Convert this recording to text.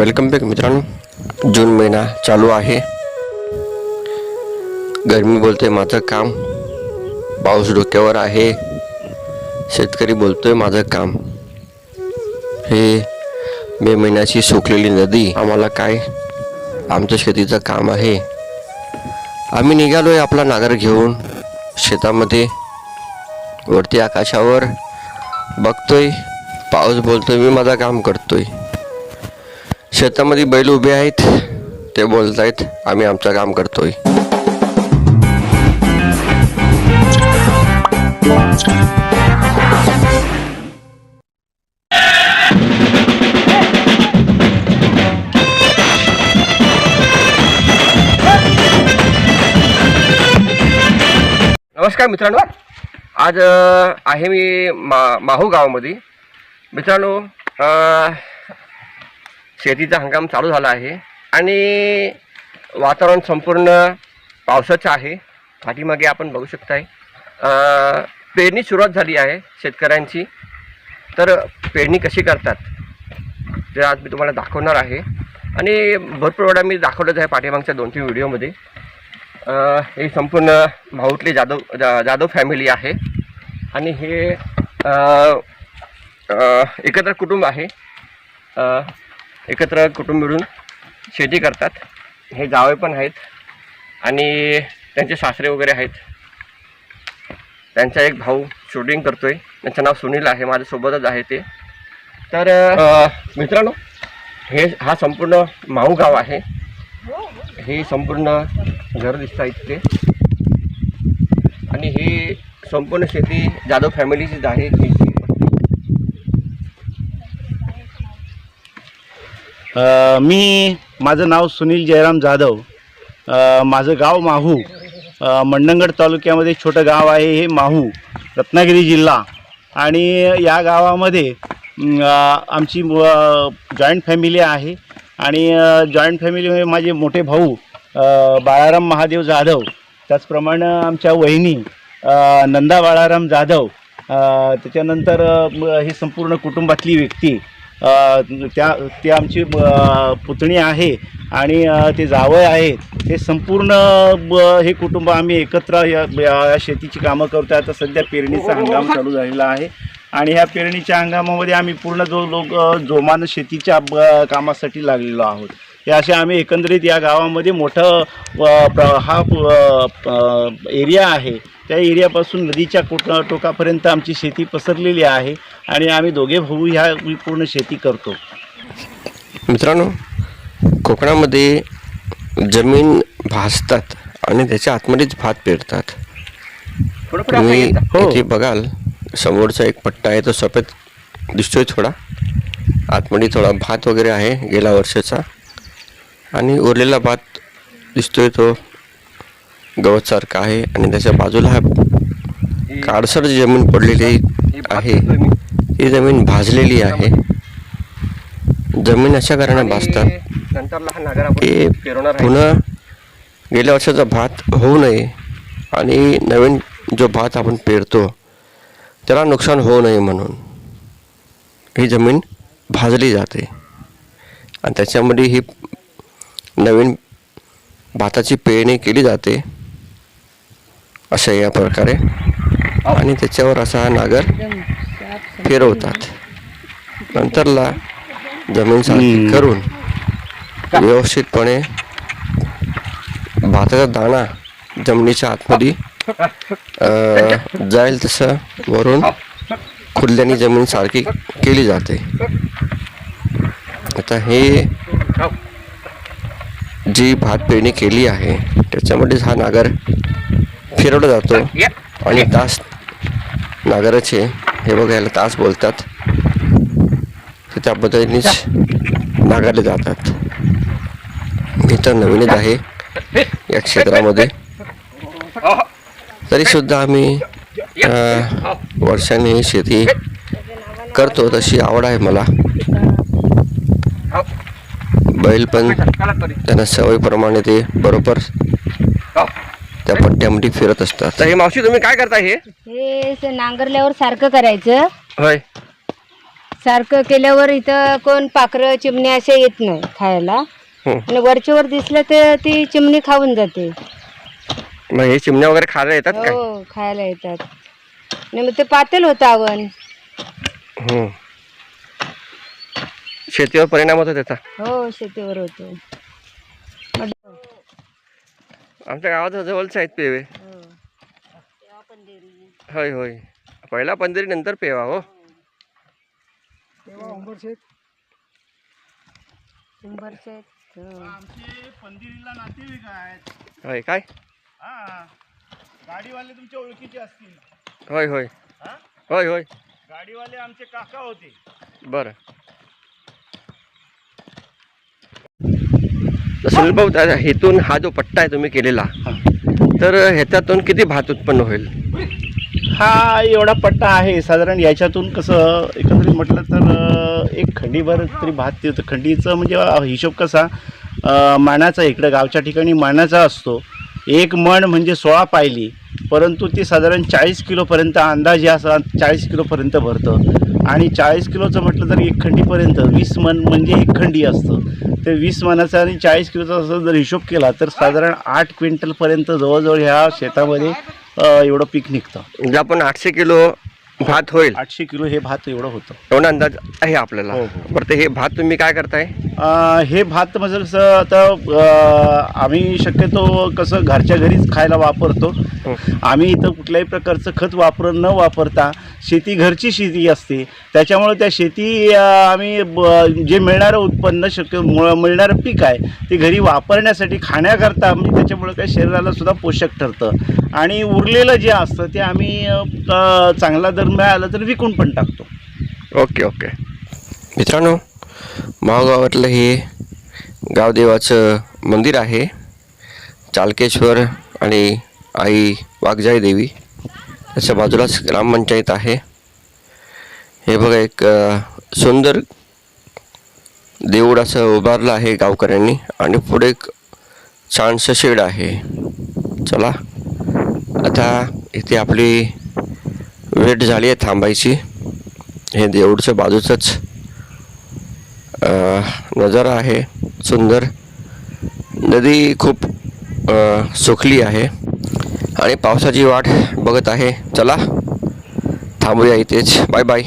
Welcome back मित्रांनो. जून महिना चालू आहे. गरमी बोलतोय माझं काम. पाऊस डोक्यावर आहे. शेतकरी बोलतोय माझं काम. हे मे महिन्याची सुकलेली नदी आम्हाला काय? आमचं शेतीचं काम आहे. आम्ही निघालोय आपला नागर घेऊन शेतामध्ये. वरती आकाशावर बघतोय. पाऊस बोलतोय मी माझं काम करतोय. शेतामध्ये बैल उभे आहेत. ते बोलत आहेत आम्ही आमचं काम करतोय. नमस्कार मित्रांनो. आज अ, आहे मी मा माहू गावामध्ये. मित्रांनो अ, शेतीचा हंगाम चालू झाला आहे आणि वातावरण संपूर्ण पावसाचं आहे. पाठीमागे आपण बघू शकताय. पेरणी सुरुवात झाली आहे शेतकऱ्यांची. तर पेरणी कशी करतात? ते आज मी तुम्हाला दाखवणार आहे. आणि भरपूर वेळा मी दाखवलंच आहे पाठीमागच्या दोन तीन व्हिडिओमध्ये हे संपूर्ण माहुटले जाधव जा जाधव फॅमिली आहे. आणि हे एकत्र कुटुंब आहे. एकत्र कुटुंब मिळून शेती करतात. हे जावे पण आहेत आणि त्यांचे सासरे वगैरे आहेत. त्यांचा एक भाऊ शूटिंग करतोय. त्यांचं नाव सुनील आहे. माझ्यासोबतच आहे ते. तर मित्रांनो हे हा संपूर्ण माऊ गाव आहे. हे संपूर्ण घर दिसत आहेत ते आणि ही संपूर्ण शेती जाधव फॅमिलीचीच आहे. अ, मी माझं नाव सुनील जयराम जाधव. अ, माझं गाव माहू. अ, मंडणगड तालुक्यामध्ये छोटं गाव आहे हे माहू रत्नागिरी जिल्हा. आणि या गावामध्ये अम, अ, आमची जॉईंट फॅमिली आहे. आणि जॉईंट फॅमिलीमध्ये माझे मोठे भाऊ अ, बाळाराम महादेव जाधव. त्याचप्रमाणे आमच्या वहिनी अ, नंदा बाळाराम जाधव. अ, त्याच्यानंतर अ, म- ही संपूर्ण कुटुंबातली व्यक्ती. त्या ती आमची पुतणी आहे आणि ते जावय आहेत. हे संपूर्ण ब- हे कुटुंब आम्ही एकत्र या या शेतीची कामं करतो आता सध्या पेरणीचा हंगाम चालू झालेला आहे. आणि ह्या पेरणीच्या हंगामामध्ये आम्ही पूर्ण जो लोक जोमानं शेतीच्या ब- कामासाठी लागलेलो आहोत. हे असे आम्ही एकंदरीत या गावामध्ये मोठं प्र- हा एरिया आहे. त्या एरियापासून नदीच्या कोट टोकापर्यंत आमची शेती पसरलेली आहे आणि आम्ही दोघे भाऊ ह्या पूर्ण शेती करतो. मित्रांनो कोकणामध्ये जमीन भासतात आणि त्याच्या आतमध्येच भात पेरतात. तुम्ही हो. इथे बघाल समोरचा एक पट्टा आहे तो सफेद दिसतोय थोडा. आतमध्ये थोडा भात वगैरे आहे गेल्या वर्षाचा. आणि उरलेला भात दिसतोय तो गवतसारखा आहे आणि त्याच्या बाजूला हा काळसर जी जमीन पडलेली आहे ही जमीन भाजलेली आहे. जमीन अशा कारणाने भाजतात की पुन्हा गेल्या वर्षाचा भात होऊ नये आणि नवीन जो भात आपण पेरतो त्याला नुकसान होऊ नये म्हणून ही जमीन भाजली जाते. आणि त्याच्यामध्ये ही नवीन भाताची पेरणी केली जाते. अशा या प्रकारे आणि त्याच्यावर असा हा नागर फिरवतात नंतरला जमीन सारखी. करून व्यवस्थितपणे भाताचा दाणा जमिनीच्या आतमध्ये जाईल तसं वरून खुडल्याने जमीन सारखी केली जाते आता हे जी भात पेरणी केली आहे त्याच्यामध्येच हा नागर फिरवला जातो. आणि तास नागराचे हे बघायला तास बोलतात. ते त्या पद्धतीनेच नागारले जातात. मी तर नवीनच आहे या क्षेत्रामध्ये. तरी सुद्धा आम्ही वर्षांनी शेती करतो तशी आवड आहे मला. बैल पण त्यांना सवयीप्रमाणे ते बरोबर त्या पट्ट्यामध्ये फिरत असतात. तर हे मावशी तुम्ही काय करता हे? हे असं नांगरल्यावर सारखं करायचं. होय. सारखं केल्यावर इथं कोण पाखरं चिमणी असे येत नाही खायला. हं. आणि वरच्यावर दिसलं तर ती चिमणी खाऊन जाते. मग हे चिमण्या वगैरे खायला येतात काय? हो खायला येतात. आणि मग ते पातेल होतं आवण हं. शेतीवर परिणाम होतो त्याचा. हो शेतीवर होतो. आमच्या गावात जवळच आहेत पेवे. हो. होय होय. पहिला पंधरी नंतर पेवा हो. शंभर शेत हो. आमचे पंदिरीला नातेवाईक आहेत होय काय? हा गाडीवाले तुमच्या ओळखीचे असतील होय होय. हा? होय होय गाडीवाले आमचे काका होते. बरं तर सुनील भाऊ हेतून हा जो पट्टा आहे तुम्ही केलेला तर ह्याच्यातून किती भात उत्पन्न होईल? हा एवढा पट्टा आहे. साधारण याच्यातून कसं एकंदरीत म्हटलं तर एक खंडीभर तरी भात येतं खंडीचं म्हणजे हिशोब कसा मानाचा इकडं गावच्या ठिकाणी मानाचा असतो. एक मण म्हणजे सोळा पायली. परंतु ते साधारण चाळीस किलोपर्यंत अंदाजे असा चाळीस किलोपर्यंत भरतं. आणि चाळीस किलोचं म्हटलं तर एक खंडीपर्यंत वीस मन म्हणजे एक खंडी असतं. तर वीस मनाचा आणि चाळीस किलोचा असं जर हिशोब केला तर साधारण आठ क्विंटलपर्यंत जवळजवळ ह्या शेतामध्ये एवढं पीक निघतं. म्हणजे आपण आठशे किलो भात होईल. आठशे किलो हे भात एवढं होतं. एवढा अंदाज आहे आपल्याला. हो, हो. बरं ते हे भात तुम्ही काय करताय? हे भात म्हणजे कसं आता आम्ही शक्यतो कसं घरच्या घरीच खायला वापरतो. आम्ही इथं कुठल्याही प्रकारचं खत वापर न वापरता शेती घरची शेती असते. त्याच्यामुळे त्या शेती आम्ही ब- जे मिळणारं उत्पन्न शक्य मुळ- मिळणारं पीक आहे ते घरी वापरण्यासाठी खाण्याकरता म्हणजे त्याच्यामुळे काय शरीराला सुद्धा पोषक ठरतं. आणि उरलेलं जे असतं ते आम्ही चांगला दर मिळाला तर विकून पण टाकतो. Okay okay. मित्रांनो मावगावातलं हे गावदेवाचं मंदिर आहे. चालकेश्वर आणि आई वाघजाई देवी. त्याच्या बाजूलाच ग्रामपंचायत आहे. हे बघा एक सुंदर देऊळ असं उभारलं आहे गावकऱ्यांनी आणि पुढे एक छानसं शेड आहे. चला आता इथे आपली वेट झाली आहे थांबायची. हे देऊळच्या बाजूचंच. नजारा आहे सुंदर. नदी खूप सुखली आहे. आणि पावसाची वाट बघत आहे. चला थांबूया इथेच. Bye bye.